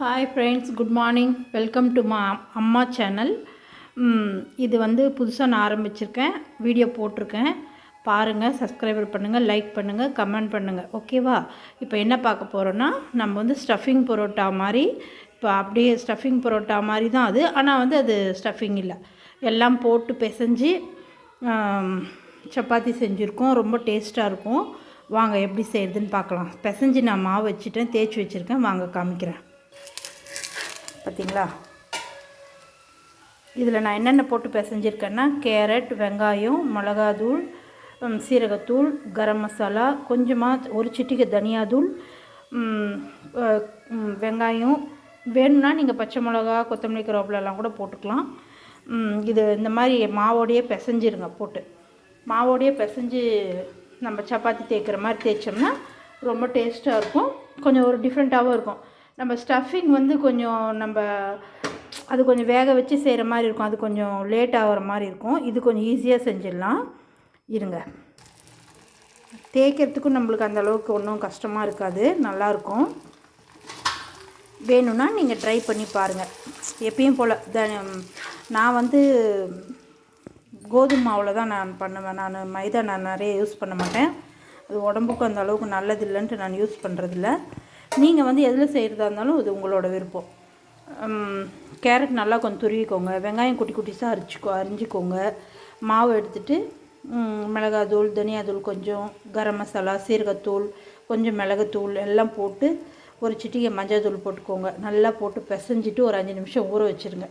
Hi friends good morning welcome to Maa Amma channel இது வந்து புதுசாக நான் ஆரம்பிச்சிருக்கேன். வீடியோ போட்டிருக்கேன். பாருங்கள் சப்ஸ்கிரைபர் பண்ணுங்கள் லைக் பண்ணுங்கள் கமெண்ட் பண்ணுங்கள் ஓகேவா இப்போ என்ன பார்க்க போகிறோன்னா நம்ம வந்து ஸ்டஃபிங் பரோட்டா மாதிரி இப்போ அப்படியே ஸ்டஃபிங் பரோட்டா மாதிரி தான் அது. ஆனால் வந்து அது ஸ்டஃபிங் இல்லை. எல்லாம் போட்டு பிசைஞ்சு சப்பாத்தி செஞ்சுருக்கோம். ரொம்ப டேஸ்ட்டாக இருக்கும். வாங்க எப்படி செய்கிறதுன்னு பார்க்கலாம். பிசைஞ்சு நான் மாவு வச்சுட்டேன். தேய்ச்சி வச்சுருக்கேன். வாங்க காமிக்கிறேன். பார்த்தீங்களா இதில் நான் என்னென்ன போட்டு பிசைஞ்சிருக்கேன்னா கேரட் வெங்காயம் மிளகாத்தூள் சீரகத்தூள் கரம் மசாலா கொஞ்சமாக ஒரு சிட்டிகை தனியாத்தூள் வெங்காயம். வேணும்னா நீங்கள் பச்சை மிளகா கொத்தமல்லி கருவேப்பிலெல்லாம் கூட போட்டுக்கலாம். இது இந்த மாதிரி மாவோடையே பிசைஞ்சிருங்க போட்டு. மாவோடையே பிசைஞ்சு நம்ம சப்பாத்தி தேய்க்கிற மாதிரி தேய்ச்சோம்னா ரொம்ப டேஸ்ட்டாக இருக்கும். கொஞ்சம் ஒரு டிஃப்ரெண்ட்டாகவும் இருக்கும். நம்ம ஸ்டஃபிங் வந்து கொஞ்சம் நம்ம அது கொஞ்சம் வேக வச்சு செய்கிற மாதிரி இருக்கும். அது கொஞ்சம் லேட் ஆகிற மாதிரி இருக்கும். இது கொஞ்சம் ஈஸியாக செஞ்சிடலாம். இருங்க. தேய்க்கிறதுக்கும் நம்மளுக்கு அந்த அளவுக்கு ஒன்றும் கஷ்டமாக இருக்காது. நல்லாயிருக்கும் வேணும்னா நீங்கள் ட்ரை பண்ணி பாருங்கள் எப்பயும் போல் த நான் வந்து கோதுமை மாவில் தான் நான் பண்ணுவேன். நான் மைதா நான் நிறைய யூஸ் பண்ண மாட்டேன். அது உடம்புக்கு அந்த அளவுக்கு நல்லது இல்லைன்ட்டு நான் யூஸ் பண்ணுறதில்ல நீங்கள் வந்து எதில் செய்கிறதா இருந்தாலும் இது உங்களோட விருப்பம். கேரட் நல்லா கொஞ்சம் துருவிக்கோங்க. வெங்காயம் குட்டி குட்டிஸாக அரிச்சிக்கோ அரிஞ்சிக்கோங்க. மாவு எடுத்துட்டு ம், மிளகாத்தூள் தனியாத்தூள் கொஞ்சம் கரம் மசாலா சீரகத்தூள் கொஞ்சம் மிளகுத்தூள் எல்லாம் போட்டு ஒரு சிட்டிகை மஞ்சள் தூள் போட்டுக்கோங்க. நல்லா போட்டு பிசைஞ்சிட்டு ஒரு அஞ்சு நிமிஷம் ஊற வச்சுருங்க.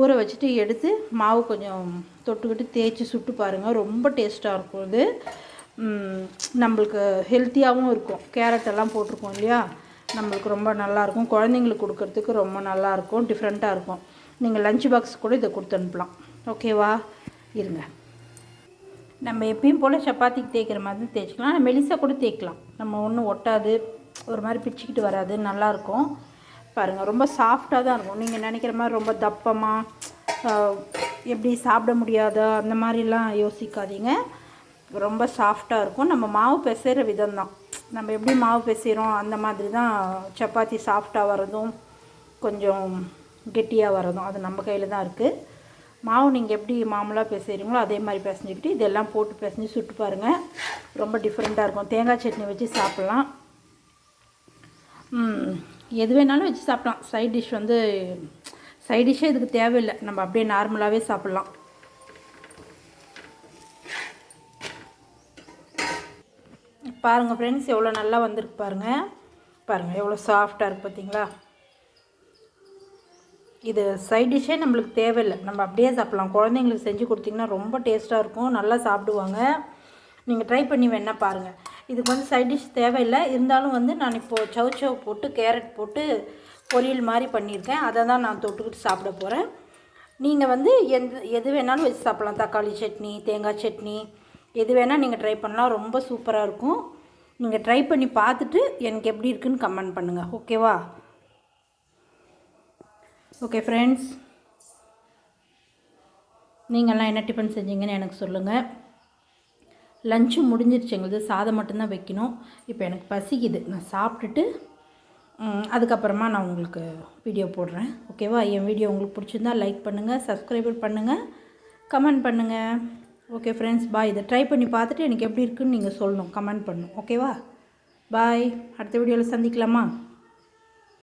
ஊற வச்சுட்டு எடுத்து மாவு கொஞ்சம் தொட்டுக்கிட்டு தேய்ச்சி சுட்டு பாருங்கள் ரொம்ப டேஸ்ட்டாக இருக்கும் இது. நம்மளுக்கு ஹெல்த்தியாகவும் இருக்கும். கேரட் எல்லாம் போட்டிருக்கோம் இல்லையா? நம்மளுக்கு ரொம்ப நல்லாயிருக்கும். குழந்தைங்களுக்கு கொடுக்கறதுக்கு ரொம்ப நல்லாயிருக்கும். டிஃப்ரெண்ட்டாக இருக்கும். நீங்கள் லஞ்ச் பாக்ஸ் கூட இதை கொடுத்து அனுப்பலாம். ஓகேவா இருங்க. நம்ம எப்பயும் போல் சப்பாத்திக்கு தேய்க்கிற மாதிரி தேய்ச்சிக்கலாம். ஆனால் மெலிசா கூட தேய்க்கலாம். நம்ம ஒன்றும் ஒட்டாது. ஒரு மாதிரி பிச்சுக்கிட்டு வராது. நல்லாயிருக்கும். பாருங்கள் ரொம்ப சாஃப்டாக தான் இருக்கும். நீங்கள் நினைக்கிற மாதிரி ரொம்ப தப்பமாக எப்படி சாப்பிட முடியாதா அந்த மாதிரிலாம் யோசிக்காதீங்க. ரொம்ப சாஃப்டாக இருக்கும். நம்ம மாவு பிசைகிற விதம் தான் நம்ம எப்படி மாவு பிசைகிறோம் அந்த மாதிரி தான் சப்பாத்தி சாஃப்டாக வரதும் கொஞ்சம் கெட்டியாக வரதும் அது நம்ம கையில் தான் இருக்குது மாவு நீங்கள் எப்படி மாமூலாக பிசைகிறீங்களோ அதே மாதிரி பிசைஞ்சிக்கிட்டு இதெல்லாம் போட்டு பிசைஞ்சு சுட்டு பாருங்கள் ரொம்ப டிஃப்ரெண்ட்டாக இருக்கும். தேங்காய் சட்னி வச்சு சாப்பிட்லாம். எது வேணாலும் வச்சு சாப்பிட்லாம். சைட் டிஷ் வந்து சைட் டிஷ்ஷே இதுக்கு தேவையில்லை. நம்ம அப்படியே நார்மலாகவே சாப்பிட்லாம். பாருங்கள் ஃப்ரெண்ட்ஸ் எவ்வளோ நல்லா வந்திருக்கு பாருங்கள் பாருங்கள் எவ்வளோ சாஃப்டாக இருக்குது பார்த்தீங்களா இது சைட் டிஷ்ஷே நம்மளுக்கு தேவையில்லை. நம்ம அப்படியே சாப்பிட்லாம். குழந்தைங்களுக்கு செஞ்சு கொடுத்தீங்கன்னா ரொம்ப டேஸ்ட்டாக இருக்கும். நல்லா சாப்பிடுவாங்க. நீங்கள் ட்ரை பண்ணி வேணால் பாருங்கள் இதுக்கு வந்து சைட் டிஷ் தேவையில்லை. இருந்தாலும் வந்து நான் இப்போது சவு சவு போட்டு கேரட் போட்டு பொரியல் மாதிரி பண்ணியிருக்கேன். அதை தான் நான் தொட்டுக்கிட்டு சாப்பிட போகிறேன் நீங்கள் வந்து எந்த எது வேணாலும் வச்சு சாப்பிட்லாம். தக்காளி சட்னி தேங்காய் சட்னி எது வேணால் நீங்கள் ட்ரை பண்ணலாம். ரொம்ப சூப்பராக இருக்கும். நீங்கள் ட்ரை பண்ணி பார்த்துட்டு எனக்கு எப்படி இருக்குன்னு கமெண்ட் பண்ணுங்கள் ஓகேவா ஓகே ஃப்ரெண்ட்ஸ் நீங்கள்லாம் என்ன டிஃபன் செஞ்சீங்கன்னு எனக்கு சொல்லுங்கள் லஞ்சு முடிஞ்சிருச்சு. எங்களுது சாதம் மட்டும்தான் வைக்கணும். இப்போ எனக்கு பசிக்குது. நான் சாப்பிட்டுட்டு அதுக்கப்புறமா நான் உங்களுக்கு வீடியோ போடுறேன். ஓகேவா என் வீடியோ உங்களுக்கு பிடிச்சிருந்தா லைக் பண்ணுங்கள் சப்ஸ்கிரைபர் பண்ணுங்கள் கமெண்ட் பண்ணுங்கள் ஓகே ஃப்ரெண்ட்ஸ் பாய் இதை ட்ரை பண்ணி பார்த்துட்டு எனக்கு எப்படி இருக்குன்னு நீங்கள் சொல்லணும். கமெண்ட் பண்ணணும். ஓகேவா பாய் அடுத்த வீடியோவில் சந்திக்கலாமா?